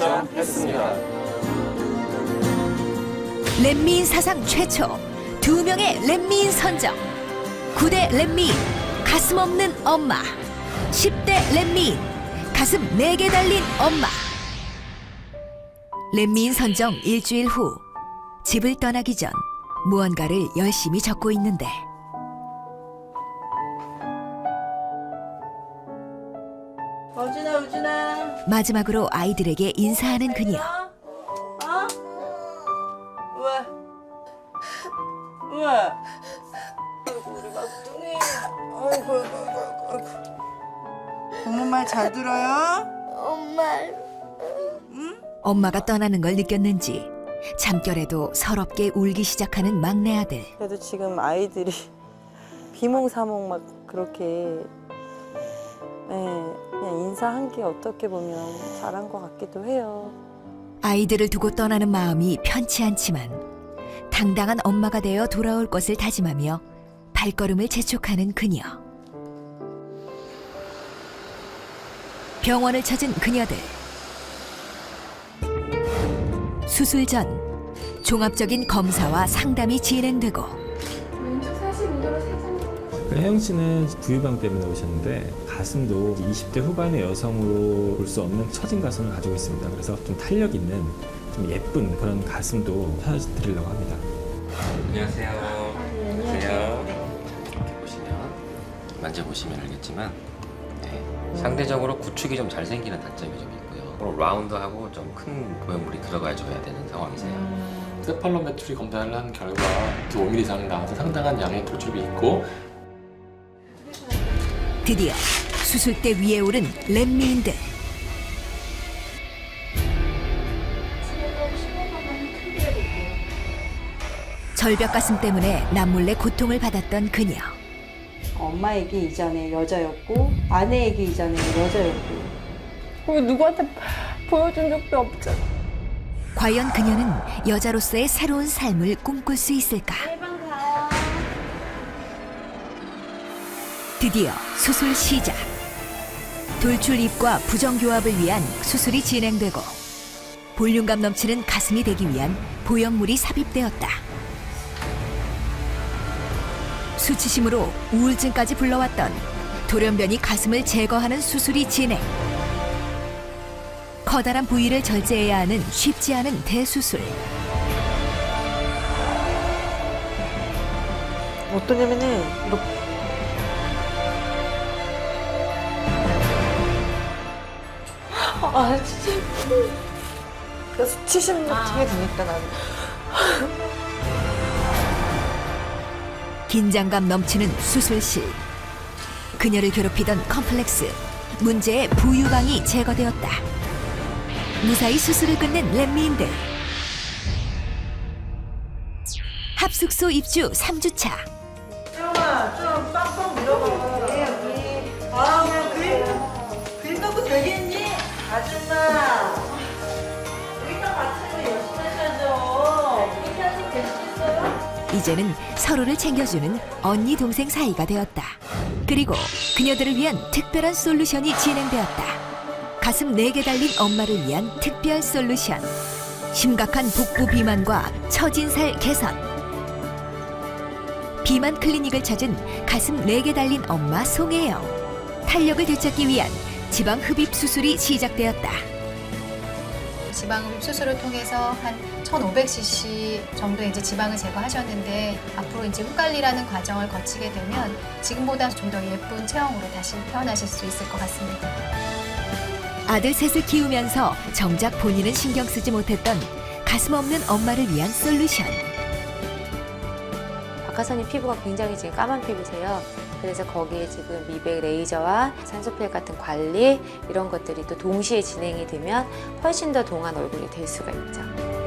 결정했습니다. 렛미인 사상 최초 두 명의 렛미인 선정. 9대 렛미인 가슴 없는 엄마. 10대 렛미인 가슴 4개 달린 엄마. 렛미인 선정 일주일 후 집을 떠나기 전 무언가를 열심히 적고 있는데 우진아 우진아 마지막으로 아이들에게 인사하는 그녀 어? 왜? 왜? 아이고 우리 막둥이 아이고 아이고 아이고 아이고 부모 말 잘 들어요? 엄마가 떠나는 걸 느꼈는지 잠결에도 서럽게 울기 시작하는 막내 아들 그래도 지금 아이들이 비몽사몽 막 그렇게 예, 그냥 인사한 게 어떻게 보면 잘한 것 같기도 해요. 아이들을 두고 떠나는 마음이 편치 않지만 당당한 엄마가 되어 돌아올 것을 다짐하며 발걸음을 재촉하는 그녀. 병원을 찾은 그녀들. 수술 전 종합적인 검사와 상담이 진행되고 혜영 씨는 부유방 때문에 오셨는데 가슴도 20대 후반의 여성으로 볼 수 없는 처진 가슴을 가지고 있습니다. 그래서 좀 탄력 있는 좀 예쁜 그런 가슴도 찾아드리려고 합니다. 안녕하세요. 안녕하세요. 이렇게 보시면 만져보시면 알겠지만 네, 상대적으로 구축이 좀 잘 생기는 단점이 좀 있고요. 라운드하고 좀 큰 보형물이 들어가 줘야 되는 상황이세요. 세팔로메트리 검사를 한 결과 5mm 이상 나와서 상당한 양의 돌출이 있고 드디어 수술대 위에 오른 렛미인들. 절벽 가슴 때문에 남몰래 고통을 받았던 그녀. 엄마에게 이전에 여자였고 아내에게 이전에 여자였고 왜 누구한테 보여준 적도 없잖아. 과연 그녀는 여자로서의 새로운 삶을 꿈꿀 수 있을까? 드디어 수술 시작. 돌출 입과 부정교합을 위한 수술이 진행되고 볼륨감 넘치는 가슴이 되기 위한 보형물이 삽입되었다. 수치심으로 우울증까지 불러왔던 돌연변이 가슴을 제거하는 수술이 진행. 커다란 부위를 절제해야 하는 쉽지 않은 대수술. 어떠냐면은 아 진짜. 그 수치심 같은 게 드니까 나는. 긴장감 넘치는 수술실. 그녀를 괴롭히던 컴플렉스, 문제의 부유방이 제거되었다. 무사히 수술을 끝낸 렛미인들. 합숙소 입주 3주차. 수영아 좀 빡빡 밀어봐 네 여기 아 아줌마 우리랑 같이 열심히 하셔야죠 그렇게 하시면 있어요? 이제는 서로를 챙겨주는 언니 동생 사이가 되었다. 그리고 그녀들을 위한 특별한 솔루션이 진행되었다. 가슴 4개 달린 엄마를 위한 특별 솔루션. 심각한 복부 비만과 처진 살 개선. 비만 클리닉을 찾은 가슴 4개 달린 엄마 송혜영. 탄력을 되찾기 위한 지방 흡입 수술이 시작되었다. 지방 흡입 수술을 통해서 한 1,500cc 정도 이제 지방을 제거하셨는데 앞으로 이제 후 관리라는 과정을 거치게 되면 지금보다 좀 더 예쁜 체형으로 다시 태어나실 수 있을 것 같습니다. 아들 셋을 키우면서 정작 본인은 신경 쓰지 못했던 가슴 없는 엄마를 위한 솔루션. 박하선님 피부가 굉장히 지금 까만 피부세요. 그래서 거기에 지금 미백 레이저와 산소필 같은 관리 이런 것들이 또 동시에 진행이 되면 훨씬 더 동안 얼굴이 될 수가 있죠.